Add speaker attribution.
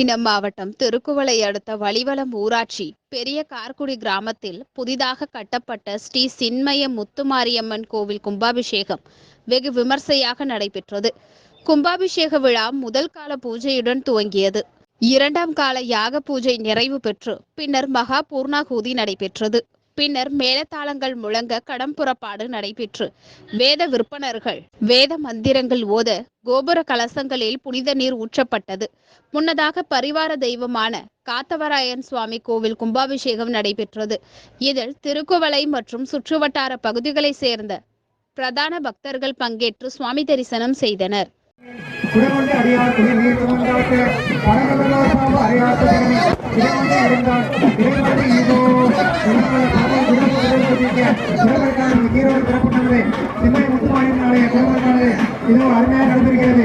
Speaker 1: தினம் மாவட்டம் திருக்குவளை அடுத்த வலிவலம் ஊராட்சி பெரிய கார்குடி கிராமத்தில் புதிதாக கட்டப்பட்ட ஸ்ரீ சின்மய முத்துமாரியம்மன் கோவில் கும்பாபிஷேகம் வெகு விமர்சையாக நடைபெற்றது. கும்பாபிஷேக விழா முதல் கால பூஜையுடன் துவங்கியது. இரண்டாம் கால யாக பூஜை நிறைவு பெற்று பின்னர் மகா பூர்ணாகூதி நடைபெற்றது. பின்னர் மேலத்தாளங்கள் முழங்க கடம்புறப்பாடு நடைபெற்று வேத விற்பனர்கள் வேத மந்திரங்கள் ஓத கோபுர கலசங்களில் புனித நீர் ஊற்றப்பட்டது. முன்னதாக பரிவார தெய்வமான காத்தவராயன் சுவாமி கோவில் கும்பாபிஷேகம் நடைபெற்றது. இதில் திருக்குவளை மற்றும் சுற்றுவட்டார பகுதிகளைச் சேர்ந்த பிரதான பக்தர்கள் பங்கேற்று சுவாமி தரிசனம் செய்தனர்.
Speaker 2: குடமொண்டி அடியார் நீர் சுமந்தாட்டு பரமபுரம் இருந்தால் இறைவனை இதோ ஈரோடு இதோ அருமையாக நடந்திருக்கிறது.